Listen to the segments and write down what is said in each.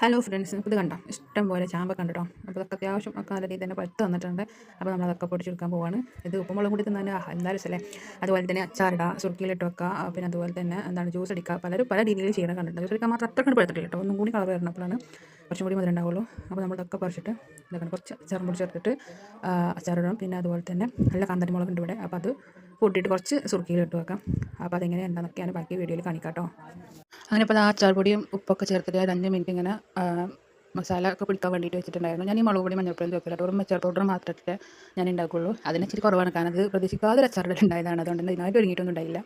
Hello friends ഇത് കണ്ടോ? ഇഷ്ടം പോലെ ചാമ്പ കണ്ടിട്ടോ? അപ്പോൾ അതൊക്കെ അത്യാവശ്യം ഒക്കെ നല്ല രീതിയിൽ തന്നെ പഴുത്ത് വന്നിട്ടുണ്ട്. അപ്പോൾ നമ്മൾ അതൊക്കെ പൊടിച്ചെടുക്കാൻ പോവാണ്. ഇത് ഉപ്പുമുളകും കൂടി തന്നെ എന്തായാലും എന്താ രസമല്ലേ? അതുപോലെ തന്നെ അച്ചാറിടുക സുർക്കിയിലിട്ട് വെക്കുക പിന്നെ അതുപോലെ തന്നെ എന്താണ് ജ്യൂസ് അടിക്കുക പലരും പല രീതിയിൽ ചെയ്യണം കണ്ടിട്ടുണ്ട്. ജ്യൂസ് അടിക്കാൻ മാത്രം അത്ര കണ്ട് പഴുത്തിട്ടില്ല കേട്ടോ. ഒന്നും കൂടി കളർ വരണപ്പോഴാണ് കുറച്ചും കൂടി മധുരം ഉണ്ടാവുള്ളൂ അപ്പോൾ നമ്മളതൊക്കെ പറിച്ചിട്ട് ഇതൊക്കെ കുറച്ച് അച്ചാറും പൊടി ചേർത്തിട്ട് അച്ചാറിടണം പിന്നെ അതുപോലെ തന്നെ നല്ല കാന്താരി മുളക് ഉണ്ട് ഇവിടെ. അപ്പോൾ അത് കൂട്ടിയിട്ട് കുറച്ച് സുർക്കിയിലിട്ട് വെക്കാം. അപ്പോൾ അതെങ്ങനെ എന്താണെന്നൊക്കെയാണ് ബാക്കി വീഡിയോയിൽ കാണിക്കാം കേട്ടോ അങ്ങനെ ഇപ്പോൾ ആ അച്ചാർ പൊടിയും ഉപ്പൊക്കെ ചേർത്തിട്ട് ഒരു അഞ്ച് മിനിറ്റ് ഇങ്ങനെ മസാല ഒക്കെ പിടിക്കാൻ വേണ്ടിയിട്ട് വെച്ചിട്ടുണ്ടായിരുന്നു. ഞാൻ ഈ മുളക് പൊടി മഞ്ഞൾപ്പൊടി ചേർക്കില്ല വെറും അച്ചാർ പൗഡർ മാത്രമേ ഞാൻ ഉണ്ടാക്കുകയുള്ളൂ അതിന് ഇച്ചിരി കുറവാണ്. കാരണം അത് പ്രതീക്ഷിക്കാതെ ഒരു അച്ചാറിൽ ഉണ്ടായതാണ്. അതുകൊണ്ട് തന്നെ ഇതിനായിട്ട് ഒരുങ്ങിയിട്ടൊന്നും ഉണ്ടായില്ല.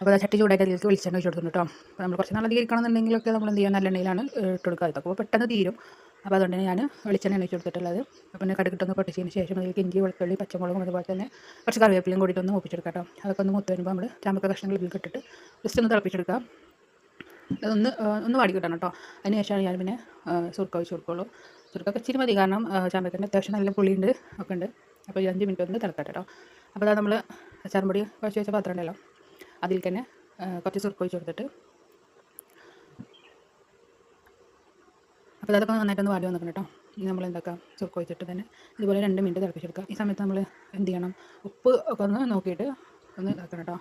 അപ്പോൾ അത് ചട്ടി ചൂടായിട്ട് അതിലേക്ക് വെളിച്ചെണ്ണ ഒഴിച്ച് കൊടുക്കുന്നു കേട്ടോ. അപ്പോൾ നമ്മൾ കുറച്ച് നാളെ ഇരിക്കണമെന്നുണ്ടെങ്കിലൊക്കെ നമ്മൾ എന്ത് ചെയ്യുക നല്ല എണ്ണയിലാണ് ഇട്ട് കൊടുക്കുക. ഇതൊക്കെ അപ്പോൾ പെട്ടെന്ന് തീരും. അപ്പോൾ അതുകൊണ്ട് ഞാൻ വെളിച്ചെണ്ണ ഒഴിച്ച് കൊടുത്തിട്ടുള്ളത്. പിന്നെ കടുകിട്ടൊന്ന് പൊട്ടിച്ചതിന് ശേഷം അതിലേക്ക് ഇഞ്ചി വെളുത്തുള്ളി പച്ചമുളകും അതുപോലെ തന്നെ കുറച്ച് കറിവേപ്പിലയും കൂടിയിട്ട് ഒന്ന് ഒപ്പിച്ചെടുക്കാം കേട്ടോ. അതൊക്കെ ഒന്ന് മൂത്ത് വരുമ്പോൾ നമ്മൾ ചാമ്പക്ക കഷ്ണങ്ങൾ ഇതിൽ ഇട്ടിട്ട് ജസ്റ്റ് ഒന്ന് തിളപ്പിച്ചെടുക്കാം. ആ, ഒന്ന് വാടി കിട്ടണം കേട്ടോ. അതിന് ശേഷമാണ് ഞാൻ പിന്നെ ചുർക്ക സുർക്ക ഒഴിച്ച് കൊടുക്കുള്ളൂ. സുർക്കൊക്കെ ഇച്ചിരി മതി കാരണം ചാമ്പക്കന്റെ അത്യാവശ്യം നല്ല പുളിയുണ്ട് ഒക്കെ ഉണ്ട്. അപ്പോൾ ഈ അഞ്ച് മിനിറ്റ് ഒന്ന് തിളക്കട്ടെ കേട്ടോ. അപ്പോൾ അതാ നമ്മൾ അച്ചാർപൊടി കുഴച്ച് വെച്ച പാത്രം ഉണ്ടല്ലോ. അതിൽ തന്നെ കുറച്ച് സുർക്ക ഒഴിച്ച് കൊടുത്തിട്ട്. അപ്പോൾ അതൊക്കെ നന്നായിട്ടൊന്ന് വാടി വന്നിക്കണം കേട്ടോ. നമ്മൾ എന്താക്കാം? സുർക്ക വെച്ചിട്ട് തന്നെ ഇതുപോലെ രണ്ട് മിനിറ്റ് തിളപ്പിച്ചെടുക്കുക ഈ സമയത്ത് നമ്മൾ എന്ത് ചെയ്യണം? ഉപ്പ് ഒക്കെ ഒന്ന് നോക്കിയിട്ട് ഒന്ന് ഇതാക്കണം കേട്ടോ.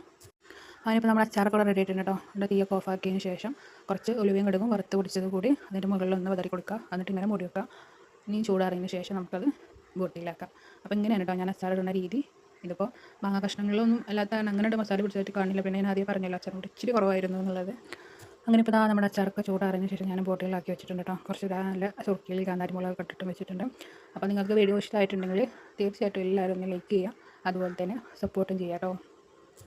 അതിനിപ്പോൾ നമ്മൾ അച്ചാറൊക്കെ റെഡി ആയിട്ടുണ്ട് കേട്ടോ നമ്മുടെ തീയൊക്കെ ഓഫ് ആക്കിയതിന് ശേഷം കുറച്ച് ഒലിവയും കടുകും വറുത്ത് പിടിച്ചത് കൂടി അതിന്റെ മുകളിൽ ഒന്ന് വതറി കൊടുക്കുക. എന്നിട്ട് ഇങ്ങനെ മൂടി വെക്കുക. ഇനി ചൂടാറിയതിന് ശേഷം നമുക്കത് ബോട്ടിലാക്കാം. അപ്പോൾ ഇങ്ങനെയാണ് കേട്ടോ ഞാൻ അച്ചാർ ഇടുന്ന രീതി. ഇതിപ്പോൾ മാങ്ങ കഷ്ണങ്ങളൊന്നും അല്ലാത്ത അങ്ങനെ മസാല പിടിച്ചിട്ട് കാണില്ല. പിന്നെ ഞാൻ ആദ്യം പറഞ്ഞല്ലോ അച്ചാർ കൂടി ഇച്ചിരി കുറവായിരുന്നു എന്നുള്ളത്. അങ്ങനെ ഇപ്പോൾ നമ്മുടെ അച്ചാറൊക്കെ ചൂടാറിയതിന് ശേഷം ഞാൻ ബോട്ടിലാക്കി വെച്ചിട്ടുണ്ട് കേട്ടോ കുറച്ച് നല്ല ചുരുക്കിയിൽ കാന്താരി മുളക് ഇട്ടിട്ടും വെച്ചിട്ടുണ്ട്. അപ്പോൾ നിങ്ങൾക്ക് വീഡിയോ ഇഷ്ടമായിട്ടുണ്ടെങ്കിൽ തീർച്ചയായിട്ടും എല്ലാവരും ഒന്ന് ലൈക്ക് ചെയ്യുക. അതുപോലെ തന്നെ സപ്പോർട്ടും ചെയ്യാം കേട്ടോ